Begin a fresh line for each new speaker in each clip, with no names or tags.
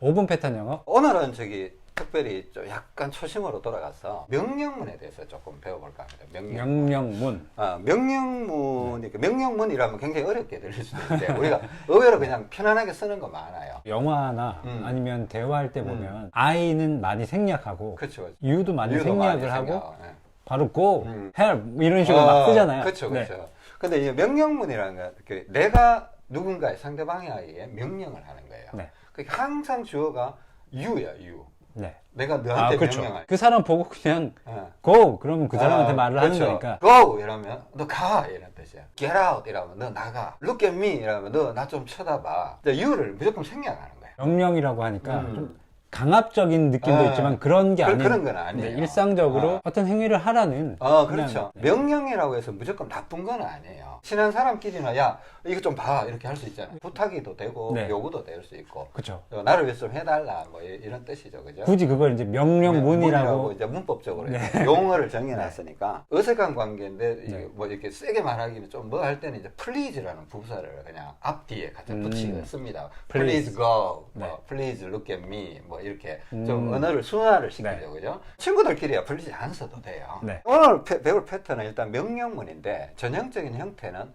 5분 패턴 영어?
오늘은 저기 특별히 좀 약간 초심으로 돌아가서 명령문에 대해서 조금 배워볼까 합니다. 명령.
명령문.
아, 명령문, 이렇게 명령문이라면 굉장히 어렵게 들릴 수도 있는데 우리가 의외로 그냥 편안하게 쓰는 거 많아요.
영화나
음.
아니면 대화할 때 보면 I는 많이 생략하고
그렇죠.
U도 많이
이유도
생략을
많이
하고
예.
바로 go,
음.
help 이런 식으로 막 쓰잖아요.
그렇죠,
네.
그렇죠. 근데 이 명령문이라는 건그 내가 누군가의 상대방에게 명령을 하는 거예요.
네.
그러니까 항상 주어가 you야, you.
네.
내가
아,
너한테
그렇죠.
명령할.
그 사람 보고 그냥
어.
go 그러면 그 사람한테
아,
말을
그렇죠.
하는 거니까.
Go 이러면 너 가 이런 뜻이야. Get out 이러면 너 나가. Look at me 이러면 너 나 좀 쳐다봐. you를 무조건 생략하는 거예요.
명령이라고 하니까
음.
좀 강압적인 느낌도
아,
있지만 그런 게
그-
아닌
그런 건 아니에요.
네, 일상적으로
아.
어떤 행위를 하라는
어,
그냥,
그렇죠.
네.
명령이라고 해서 무조건 나쁜 건 아니에요. 친한 사람끼리나 야 이거 좀 봐 이렇게 할 수 있잖아요. 부탁이도 되고
네.
요구도 될 수 있고
그렇죠.
어, 나를 위해서 좀 해달라 뭐 이- 이런 뜻이죠, 그죠?
굳이 그걸 이제 명령문이라고
이제 문법적으로
네.
용어를 정해놨으니까 어색한 관계인데
네.
뭐 이렇게 세게 말하기는 좀 뭐 할 때는 이제 please라는 부사를 그냥 앞뒤에 갖다
음.
붙이고 씁니다.
Please.
please go,
네.
뭐 please look at me, 뭐 이렇게
음.
좀 언어를 순화를 시키죠,
네.
그죠? 친구들끼리야 안 써도 돼요.
네.
오늘 패- 배울 패턴은 일단 명령문인데 전형적인 형태는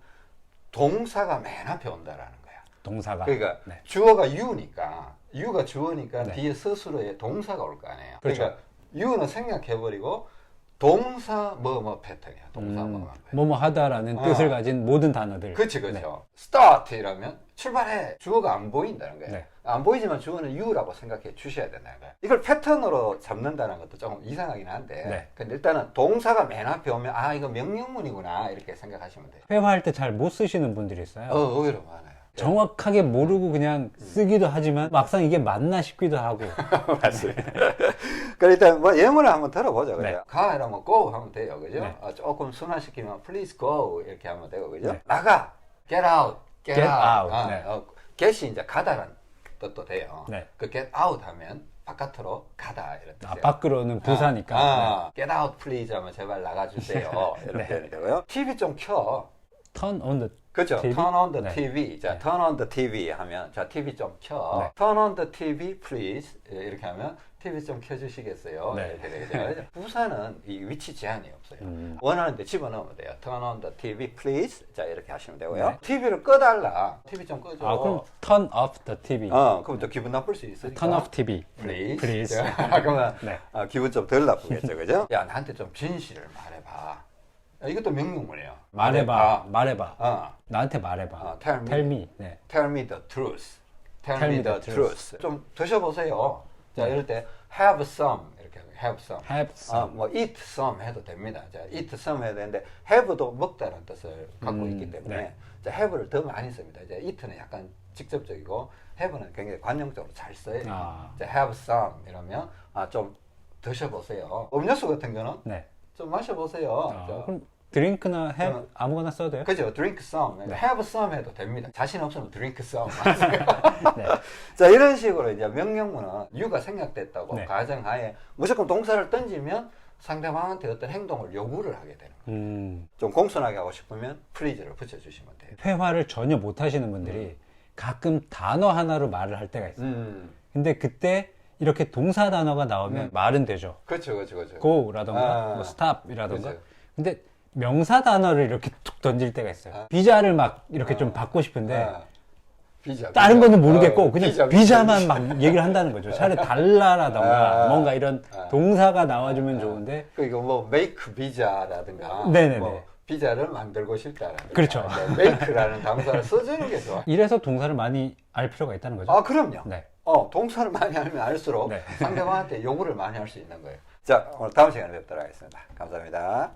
동사가 맨 앞에 온다라는 거야.
동사가
그러니까
네.
주어가 you니까 you가 주어니까
네.
뒤에 스스로의 동사가 올 거 아니에요.
그렇죠.
그러니까 you는 생략해버리고 동사 뭐뭐 패턴이야. 동사
음,
뭐 뭐. 패턴.
뭐뭐 하다라는
어.
뜻을 가진 모든 단어들.
그렇지 그렇죠. start 이러면 출발해. 주어가 안 보인다는 거예요.
네.
안 보이지만 주어는 you라고 생각해 주셔야 된다는 거예요. 이걸 패턴으로 잡는다는 것도 조금 이상하긴 한데
네.
근데 일단은 동사가 맨 앞에 오면 아 이거 명령문이구나 이렇게 생각하시면 돼요.
회화할 때 잘 못 쓰시는 분들이 있어요.
어, 의외로 많아요.
정확하게 모르고 그냥 쓰기도 하지만 막상 이게 맞나 싶기도 하고.
맞습니다. 일단 뭐 예문을 한번 들어보죠. 그죠?
네.
가 이러면 go 하면 돼요. 그죠?
네.
어, 조금 순화시키면 please go 이렇게 하면 되고 그죠?
네.
나가 get out get,
Get
out.
out.
어,
네.
어, get이 이제 가다라는 뜻도 돼요.
네.
그 get out 하면 바깥으로 가다 이런 뜻이에요.
아, 밖으로는 부사니까.
아, get out please 하면 제발 나가주세요. 이렇게
네.
되는 거고요. TV 좀 켜.
네. Turn on the
그죠?
TV?
Turn on the
네.
TV. 자,
네.
turn on the TV 하면 자, TV 좀 켜.
네.
Turn on the TV, please. 예, 이렇게 하면 TV 좀 켜주시겠어요?
네.
이렇게 되죠. 부사는 이 위치 제한이 없어요.
음.
원하는데 집어넣으면 돼요. Turn on the TV, please. 자, 이렇게 하시면 되고요.
네.
TV를 꺼달라. TV 좀 꺼줘.
아, 그럼 turn off the TV.
어, 그럼 또 기분 나쁠 수 있으니까.
turn off TV.
please.
Please.
자, 그러면
네.
아, 기분 좀 덜 나쁘겠죠, 그죠? 야, 나한테 좀 진실을 말해봐. 야, 이것도 명령문이에요.
말해봐. 말해봐.
어.
나한테 말해봐.
어, tell me.
Tell me. 네.
Tell me the truth. Tell, me the, truth. 좀 드셔보세요. 자, 이럴 때 have some 이렇게 have some.
Have some.
아, 뭐 eat some 해도 됩니다. 자, eat some 해야 되는데 have도 먹다는 뜻을 갖고
음,
있기 때문에
네.
자, have를 더 많이 씁니다. 이제 eat는 약간 직접적이고 have는 굉장히 관용적으로 잘 써요.
아.
자, have some 이러면 아, 좀 드셔보세요. 음료수 같은 거는
네.
좀 마셔보세요.
아,
자,
그럼 드링크나 have
저는-
아무거나 써도 돼요?
그죠? drink some,
네.
have some 해도 됩니다. 자신 없으면 drink some.
네.
자 이런 식으로 이제 명령문은 유가 생략됐다고
네.
가정하에 무조건 동사를 던지면 상대방한테 어떤 행동을 요구를 하게 되는 거예요.
음,
좀 공손하게 하고 싶으면 please를 붙여주시면 돼요.
회화를 전혀 못 하시는 분들이 가끔 단어 하나로 말을 할 때가 있어요.
음,
근데 그때 이렇게 동사 단어가 나오면
음.
말은 되죠.
그렇죠, 그렇죠, 그렇죠.
go라던가
아.
뭐 stop이라던가.
그렇죠.
근데 명사 단어를 이렇게 툭 던질 때가 있어요.
아.
비자를 막 이렇게
아.
좀 받고 싶은데
아, 비자.
다른
비자.
거는 모르겠고
어,
그냥
비자,
비자, 만
비자.
막 얘기를 한다는 거죠. 차라리 달라라던가
아.
뭔가 이런
아.
동사가 나와주면
아.
좋은데
그러니까 뭐 make 비자라든가
네네네.
뭐 비자를 만들고 싶다라든가
그렇죠.
네, make라는 단어를 써주는 게 좋아.
이래서 동사를 많이 알 필요가 있다는 거죠.
아 그럼요.
네.
어, 동사를 많이 알면 알수록
네.
상대방한테 요구를 많이 할 수 있는 거예요. 자, 오늘 다음 시간에 뵙도록 하겠습니다. 감사합니다.